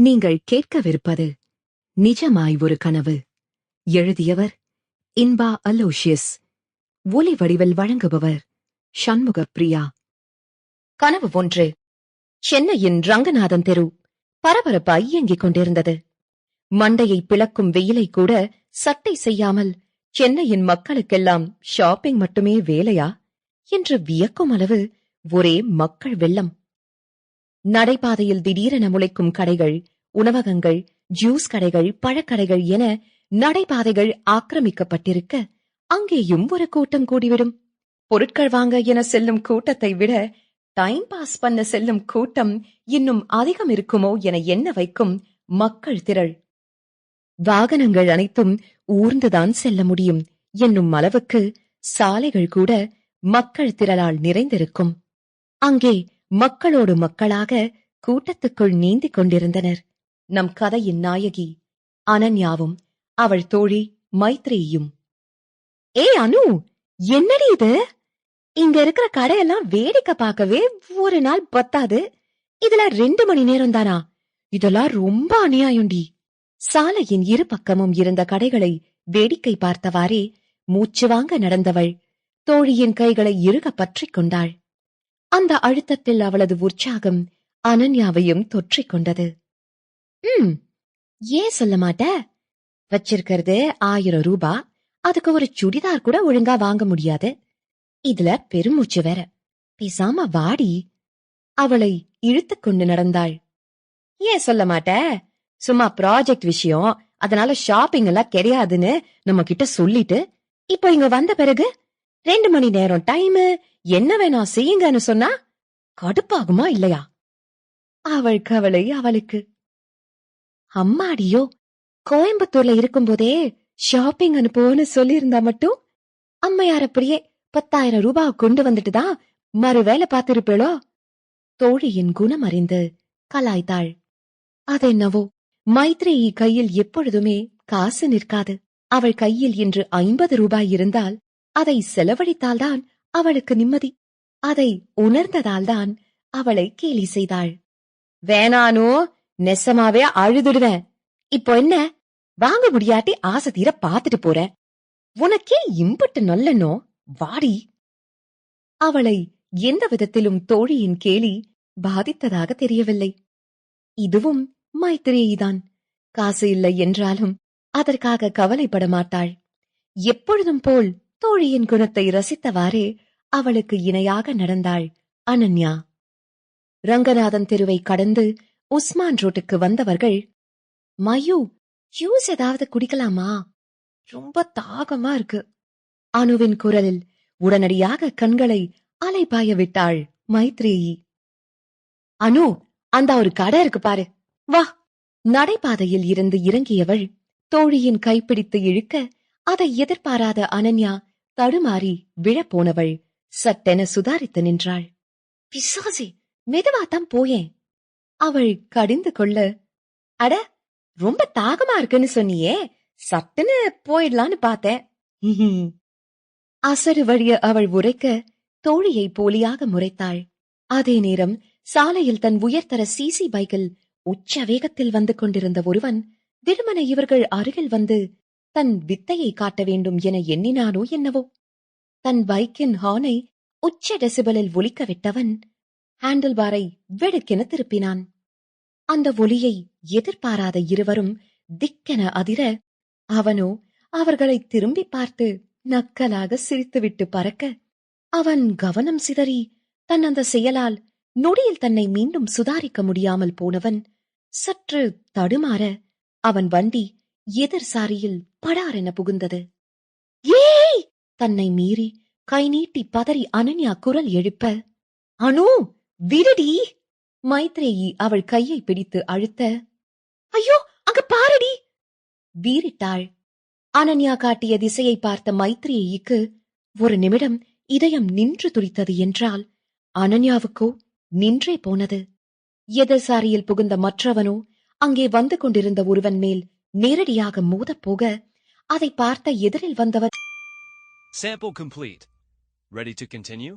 நீங்கள் கேட்கவிருப்பது நிஜமாய் ஒரு கனவு. எழுதியவர் இன்பா அலோஷியஸ். ஒலி வடிவில் வழங்குபவர் சண்முக பிரியா கனவு ஒன்று. சென்னையின் ரங்கநாதன் தெரு பரபரப்பாய் இயங்கிக் கொண்டிருந்தது. மண்டையை பிளக்கும் வெயிலை கூட சட்டை செய்யாமல் சென்னையின் மக்களுக்கெல்லாம் ஷாப்பிங் மட்டுமே வேலையா? என்று வியக்கும் அளவு ஒரே மக்கள் வெள்ளம். நடைபாதையில் திடீரென முளைக்கும் கடைகள் உணவகங்கள் ஜூஸ் கடைகள் பழக்கடைகள் என நடைபாதைகள் ஆக்கிரமிக்கப்பட்டிருக்க அங்கேயும் ஒரு கூட்டம் கூடிவிடும். பொருட்கள் வாங்க என செல்லும் கூட்டத்தை விட டைம் பாஸ் பண்ண செல்லும் கூட்டம் இன்னும் அதிகம் இருக்குமோ என எண்ண வைக்கும் மக்கள் திரள். வாகனங்கள் அனைத்தும் ஊர்ந்துதான் செல்ல முடியும். என்னும் அளவுக்கு சாலைகள் கூட மக்கள் திரளால் நிறைந்திருக்கும். அங்கே மக்களோடு மக்களாக கூட்டத்துக்குள் நீந்திக் கொண்டிருந்தனர். நம் கதையின் நாயகி அனன்யாவும் அவள் தோழி மைத்ரேயும் ஏ அனு! என்னடி இது? இங்க இருக்கிற கடையெல்லாம் வேடிக்கை பார்க்கவே ஒரு நாள் பத்தாது. இதுல ரெண்டு மணி நேரம் தானா? இதெல்லாம் ரொம்ப அநியாயம்டி. சாலையின் இரு பக்கமும் இருந்த கடைகளை வேடிக்கை பார்த்தவாறே மூச்சு வாங்க நடந்தவள் தோழியின் கைகளை இறுக பற்றிக் கொண்டாள். அந்த அழுத்தத்தில் அவளது உற்சாகம் அனன்யாவையும் தொற்றிக் கொண்டது ம் ஏன் சொல்ல மாட்ட? வச்சிருக்கிறது ஆயிரம் ரூபா. அதுக்கு ஒரு சுடிதார் கூட ஒழுங்கா வாங்க முடியாது. இதுல பெருமூச்சு வேற. பேசாம வாடி. அவளை இழுத்துக் கொண்டு நடந்தாள். ஏன் சொல்ல மாட்ட? சும்மா ப்ராஜெக்ட் விஷயம். அதனால ஷாப்பிங் எல்லாம் கிடையாதுன்னு நம்ம கிட்ட சொல்லிட்டு இப்போ இங்க வந்த பிறகு ரெண்டு மணி நேரம் டைம் என்ன வேணா செய்யுங்கன்னு சொன்னா கடுப்பாகுமா இல்லையா? அவள் கவலை அவளுக்கு. அம்மாடியோ கோயம்புத்தூர்ல இருக்கும்போதே ஷாப்பிங் அனுப்புவோன்னு சொல்லியிருந்தா மட்டும் அம்மையார் அப்படியே பத்தாயிரம் ரூபாய் கொண்டு வந்துட்டு தான் மறு வேலை பார்த்திருப்பேளோ? தோழியின் குணம் அறிந்து கலாய்த்தாள். அதென்னவோ மைத்ரேயி கையில் எப்பொழுதுமே காசு நிற்காது. அவள் கையில் இன்று ஐம்பது ரூபாய் இருந்தால் அதை செலவழித்தால்தான் அவளுக்கு நிம்மதி. அதை உணர்ந்ததால்தான் அவளை கேலி செய்தாள். வேணானோ நெசமாவே அழுதுடுவேன். இப்போ என்ன? வாங்க முடியாட்டி ஆசை தீர பாத்துட்டு போற. உனக்கே இம்பட்டு நல்லனோ? வாடி. அவளை எந்த விதத்திலும் தோழியின் கேலி பாதித்ததாக தெரியவில்லை. இதுவும் மைத்திரேயிதான். காசு இல்லை என்றாலும் அதற்காக கவலைப்பட மாட்டாள். எப்பொழுதும் போல் தோழியின் குணத்தை ரசித்தவாறே அவளுக்கு இணையாக நடந்தாள் அனன்யா. ரங்கநாதன் தெருவை கடந்து உஸ்மான் ரோட்டுக்கு வந்தவர்கள் மயு ஜூஸ் ஏதாவது குடிக்கலாமா? ரொம்ப தாகமா இருக்கு. அனுவின் குரலில் உடனடியாக கண்களை அலைபாய விட்டாள் மைத்ரேயி. அனு அந்த ஒரு கடை இருக்கு பாரு. வா. நடைபாதையில் இருந்து இறங்கியவள் தோழியின் கைப்பிடித்து இழுக்க அதை எதிர்பாராத அனன்யா தடுமாறி விழப்போனவள் சட்டென சுதாரித்து நின்றாள். பிசாசி மெதுவாத்தான் போயேன். அவள் கடிந்து கொள்ள அட ரொம்ப தாகமா இருக்குன்னு சொன்னியே சட்டுன்னு போயிடலான்னு பார்த்தேன். அசடு வழிய அவள் உரைக்க தோழியை போலியாக முறைத்தாள். அதே நேரம் சாலையில் தன் உயர்தர சிசி பைக்கில் உச்ச வேகத்தில் வந்து கொண்டிருந்த ஒருவன் திருமண இவர்கள் அருகில் வந்து தன் வித்தையை காட்ட வேண்டும் என எண்ணினானோ என்னவோ? தன் பைக்கின் ஹார்னை உச்ச டெசிபலில் ஒலிக்க விட்டவன் ஹேண்டில் பாரை வெடுக்கென திருப்பினான். அந்த ஒலியை எதிர்பாராத இருவரும் திக்கென அதிர அவனோ அவர்களை திரும்பி பார்த்து நக்கலாக சிரித்துவிட்டு பறக்க அவன் கவனம் சிதறி தன் அந்த செயலால் நொடியில் தன்னை மீண்டும் சுதாரிக்க முடியாமல் போனவன் சற்று தடுமாற அவன் வண்டி எதிர் சாரியில் படாரென புகுந்தது. ஏய்! தன்னை மீறி கை நீட்டி பதறி அனன்யா குரல் எழுப்ப அனு விடுடி! மைத்ரேயி அவள் கையை பிடித்து அழுத்த ஐயோ அங்க பாருடி! வீறிட்டாள். அனன்யா காட்டிய திசையை பார்த்த மைத்ரேயிக்கு ஒரு நிமிடம் இதயம் நின்று துடித்தது என்றால் அனன்யாவுக்கோ நின்றே போனது. எதிர்சாரியில் புகுந்த மற்றவனோ அங்கே வந்து கொண்டிருந்த ஒருவன் மேல் நேரடியாக மோதப் போக அதை பார்த்த எதிரில் வந்தவர் Sample complete. Ready to continue?